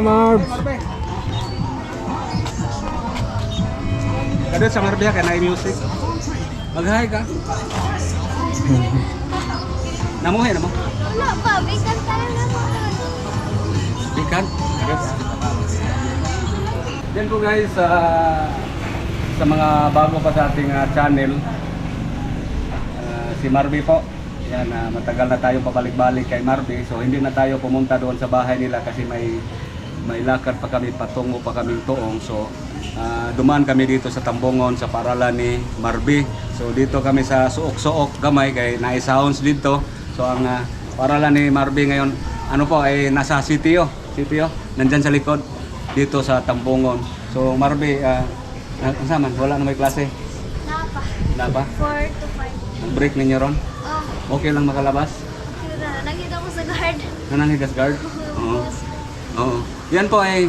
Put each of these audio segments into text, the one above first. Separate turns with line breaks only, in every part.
Marbs.
Kada sa Marbella ka na music. Mag-hi ka. Namuhay na mo.
Wala pa, bigan tayo na mo.
Ikan. Yan po guys, sa sa mga bago pa sa ating ah, channel, ah, si Marby po. Yan, ah, matagal na tayo pabalik-balik kay Marby. So hindi na tayo pumunta doon sa bahay nila kasi may may lakad pa kami, patungo pa kaming tuong. So ah, dumaan kami dito sa Tambongon sa paralan ni Marby. So dito kami sa Suok-Suok Gamay kay Nai Sounds dito. So ang ah, paralan ni Marby ngayon, ano po ay nasa CTO. CTO, nandyan sa likod dito sa Tambongon. So Marby, ah, uh, man, wala na may klase.
Napa.
Ba?
4 to 5.
Ang break ninyo ron?
Oh,
Okay lang makalabas?
kira. Nakita ko sa guard.
Nanangigas guard? Oo. Oo. Yan po ay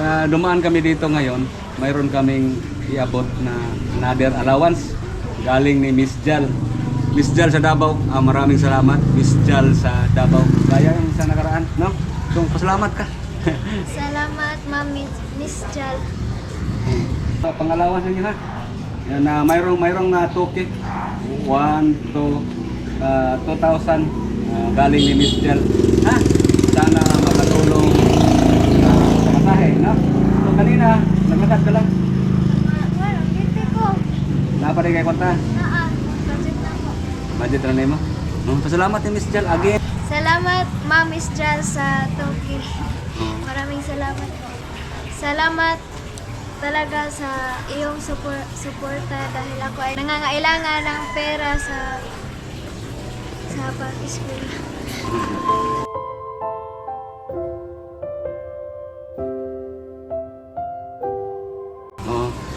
ah, dumaan kami dito ngayon. Mayroon kaming iabot na another allowance galing ni Miss Jal. Miss Jal sa Davao. Ah, maraming salamat. Miss Jal sa Davao. Kaya yung sa nakaraan, no? So, pasalamat ka.
Salamat, Ma'am Miss Jal.
Sa pangalawas ninyo ha. Yan na mayroong mayroong na toki 1 to ah, 2,000 ah, galing ni Miss Jel. Ha? Sana makatulong ah, masahe, no? So kanina, naglakad ka lang.
Wala, hindi ko.
Napari kay kwanta.
Naa, budget na po.
Budget na nimo. No, pasalamat ni Miss Jel again.
Salamat, Ma'am Miss Jal sa Toki. Maraming salamat po. Salamat talaga sa iyong supor- suporta dahil ako ay nangangailangan ng pera sa sa pag-school.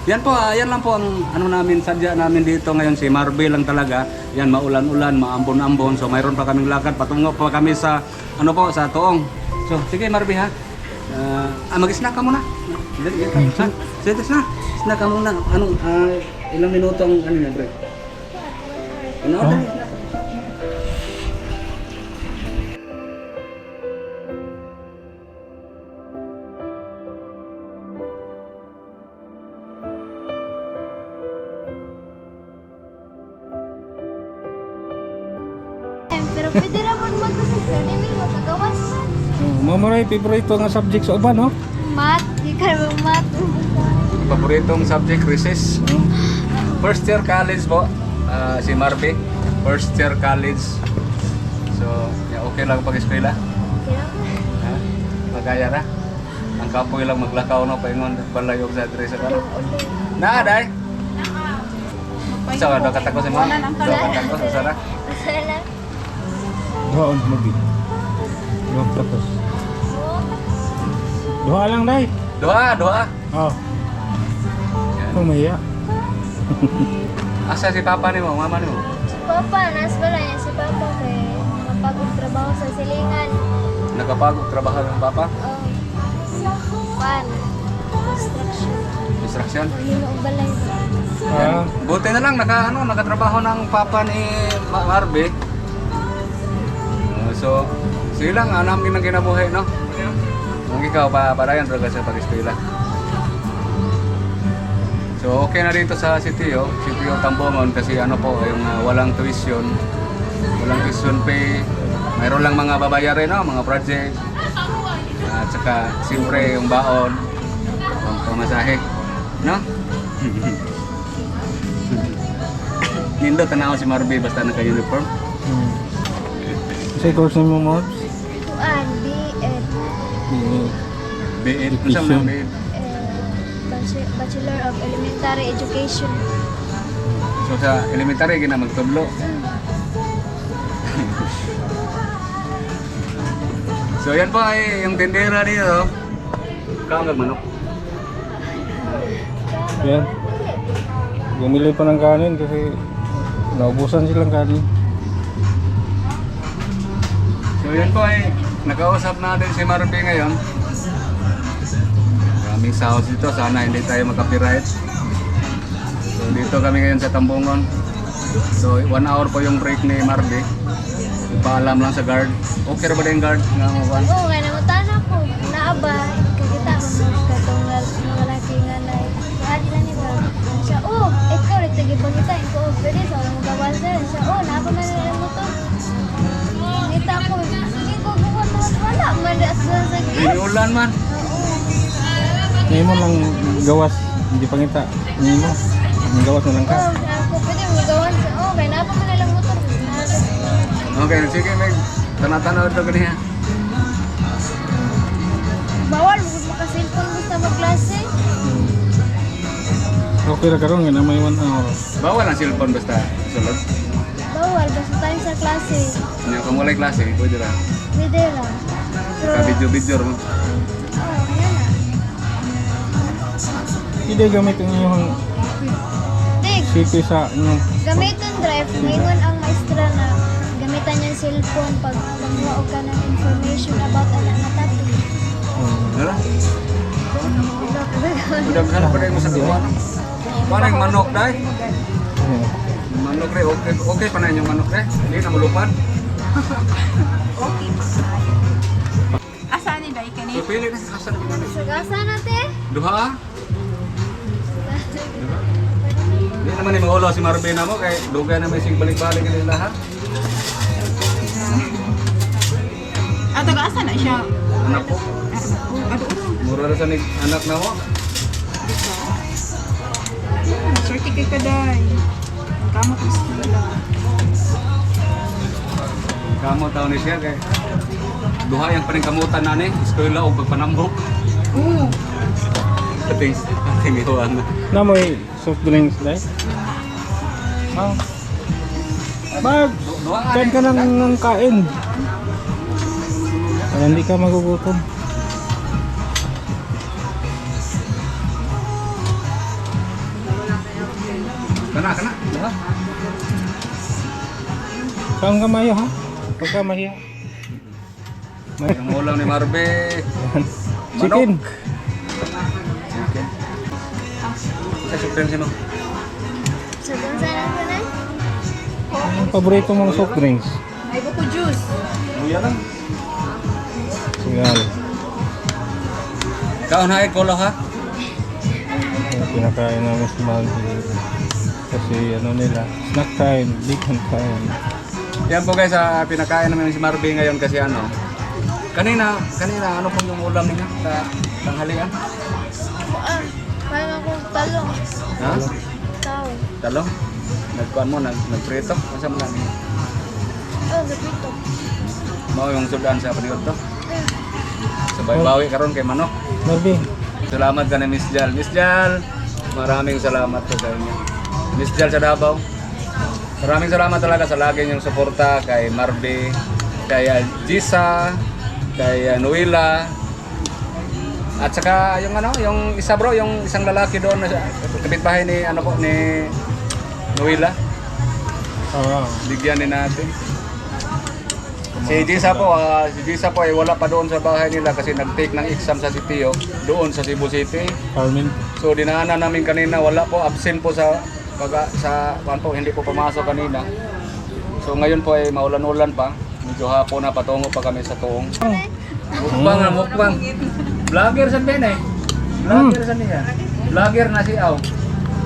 Yan po, ah, yan lang po ang ano namin, sadya namin dito ngayon si Marby lang talaga. Yan maulan-ulan, maambon-ambon. So mayroon pa kaming lakad, patungo pa kami sa ano po, sa Tuong. So sige Marby ha. Ah, ah, mag-snack ka muna. Ha? Sige, snack. Snack ka muna. Anong ah, ilang minuto ang ano na break? Ano?
Oh. Mamuray, favorito nga subject sa uban, no?
Mat, di ka naman mat.
Paboritong subject, recess. First year college po, ah, si Marby. First year college. So, yeah, okay lang pag-eskwela. Ha? Magaya na. Ang kapoy lang maglakaw no paingon balayog sa diri sa kano. Na day. Sa do katako si mo. Do katako sa sara.
Masala.
Doon, mabi. Doon, tapos. Doha lang, day.
Doa, doa.
Oh,
Yan.
kumaya.
Asa si papa ni mo, mama ni mo?
Si Papa, nas bala yan si Papa kay mapagod trabaho sa silingan.
Nagapagod trabaho ng papa.
Oh. Pan. Construction.
Instruction.
Hindi mo ang balay.
Ah,
Buti na lang naka ano, nakatrabaho ng papa ni Ma- Marbe. So, sige lang, anam ginang kinabuhi, no? Kung ikaw, pa parayan talaga sa pag-eskwela. So, okay na dito sa CTO, CTO Tambongon kasi ano po, yung ah, walang tuition, walang tuition pay, mayroon lang mga babayarin, no? Mga project, at saka siyempre yung baon, pang pamasahe, no? Nindo tanaw si Marby basta naka-uniform.
hmm. Kasi course mo, Marbs?
Kuan.
B8
Education.
sa mga B8.
eh, Bache- Bachelor of Elementary Education.
So sa elementary gina magtudlo. so yan po ay yung tindera dito. Kaangag manok.
Yan. Bumili pa ng kanin kasi naubusan silang kanin.
So yan po ay nakausap natin si Marby ngayon. Maraming sahod dito. Sana hindi tayo mag-copyright. So dito kami ngayon sa Tambungon. So one hour po yung break ni Marby. Ipaalam lang sa guard. Okay ba na yung guard? Nga mo ba?
Oo, kaya namutan ako. Na aba, kagita ko mo katong lalaki nga na lang nila. Siya, oh, ikaw rin tagi pagkita, ikaw, oh, pwede sa mga gawas
Iniulan man.
Ngayon mo lang gawas, hindi pangita. Ngayon mo, ang gawas na lang ka.
Oh, pwede mo gawan sa, oh, kaya napa mo to.
Okay, sige, Meg. Tanah-tanah ito kaniya.
Bawal, huwag makasilpon basta magklase.
Hmm. Okay ra karon nga na may 1 hour.
Bawal ang cellphone basta sulod.
Bawal, basta tayo sa klase.
Ano kung walay klase, pwede ra.
Pwede lang. Pero,
Ka video-video mo.
yan na.
Hindi gamit ang iyong
Tig,
CP sa inyong
gamiton drive, ngayon ang maestra na gamitan yung cellphone pag magmuog ka ng information about ano na
um,
Dara. Udah sana pa rin mo sa tuwa. Parang manok dai.
eh,
Manok dai, okay, okay pa na yung manok dai. Hindi na
dai kani?
So, pili na sa kasal ng manok.
Sagasa natin.
Duha. Hindi naman ni maulo si Marvin mo kay dugay na may sing balik-balik nila lahat.
Ato ka asa na siya?
Anak ko. Mura na sa ni anak na mo.
Sorti kay kaday. Kamot is nila.
Kamo taon ni siya kay duha yang paning kamutan na ni eskwela og pagpanambok.
Oo.
Ating ating mihuan na.
na may soft drinks dai. Ah. Bag, kain ka ng, ng kain. Para hindi ka magugutom.
Kana kana. Duha.
Kaon ka mayo ha? Huwag ka
Ang ulam ni Marbe.
chicken.
Chicken. Sa supreme sino?
Ang sanay?
Ang paborito mong soft drinks.
Ay buko juice.
Luya lang.
Sigal.
Kaon ha kolo ha.
Yung pinakain namin sa Maldi. Kasi ano nila, snack time, weekend time.
Yan po guys, ah, pinakain namin si Marbe ngayon kasi ano. Kanina, kanina ano pong yung ulam niya sa tanghalian?
Ah, parang akong talong.
Ha?
Tao.
Talong? Nagkuhan mo, nag, nagprito? Masa mo lang?
Oh, gapito.
Mao yung sudan sa period to. Sabay bawi karon kay manok.
Marvin,
Salamat ka na Miss Jal. Miss Jal, maraming salamat po sa inyo. Miss Jal sa Davao. Maraming salamat talaga sa lagi niyong suporta kay Marbe, kay ah, Gisa, kay ah, Noela. At saka yung ano, yung isa bro, yung isang lalaki doon na kapitbahay ni ano po ni Noela.
ah,
Bigyan din natin. Si Gisa po, ah, si Gisa po ay wala pa doon sa bahay nila kasi nag-take ng exam sa Sitio doon sa Cebu City.
Carmen.
So dinaanan namin kanina, wala po absent po sa pag sa kuan po, hindi po pumasok kanina. So ngayon po ay maulan-ulan pa. Medyo hapon na patungo pa kami sa tuong. Mukbang na mukbang. Vlogger sa Ben eh. Vlogger sa niya. Vlogger na si Aw.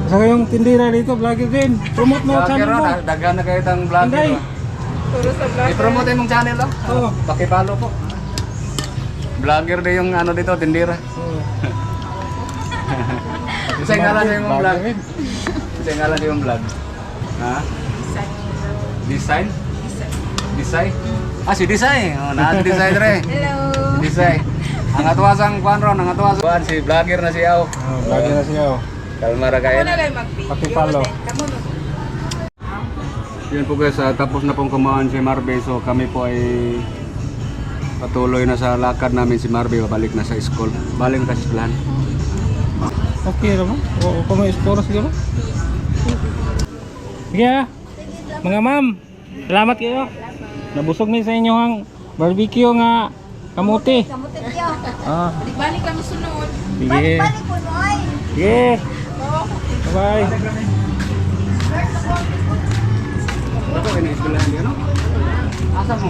Saka yung tindira dito, vlogger din. Promote mo
Vlogger
channel mo.
na, daghan na kayo tang vlogger.
Hindi.
oh. I-promote mong channel oh.
Oo.
Pakipalo po. Vlogger din yung ano dito, tindira. Isa yung ngalan yung vlog.
Vlogger din.
Isa yung ngalan yung vlog. Ha? Design? Design? Ah, si Design. Oh, na Design re.
Hello.
Design. Ang atwasang kuan ron, ang atwasang kuan si vlogger na si Aw.
Oh, vlogger na siya. oh.
Kalmara
Ako
kayo.
na lang mag-video.
Pakipalo.
Kamu no.
Yun po guys, ah, tapos na pong kumain si Marbe. So kami po ay patuloy na sa lakad namin si Marbe. Babalik na sa school. Balik na sa eskwelahan.
Okay naman. O, kung may sporo siguro. Sige ah. Mga ma'am, salamat kayo. Nabusog mi sa inyo ang barbecue nga kamuti.
Kamutin niyo.
Ah,
Balik kami sunod.
sige.
Balik po, Noy.
Sige. Bye-bye.
Ito, ini eskwelahan yan, no? Asa mo?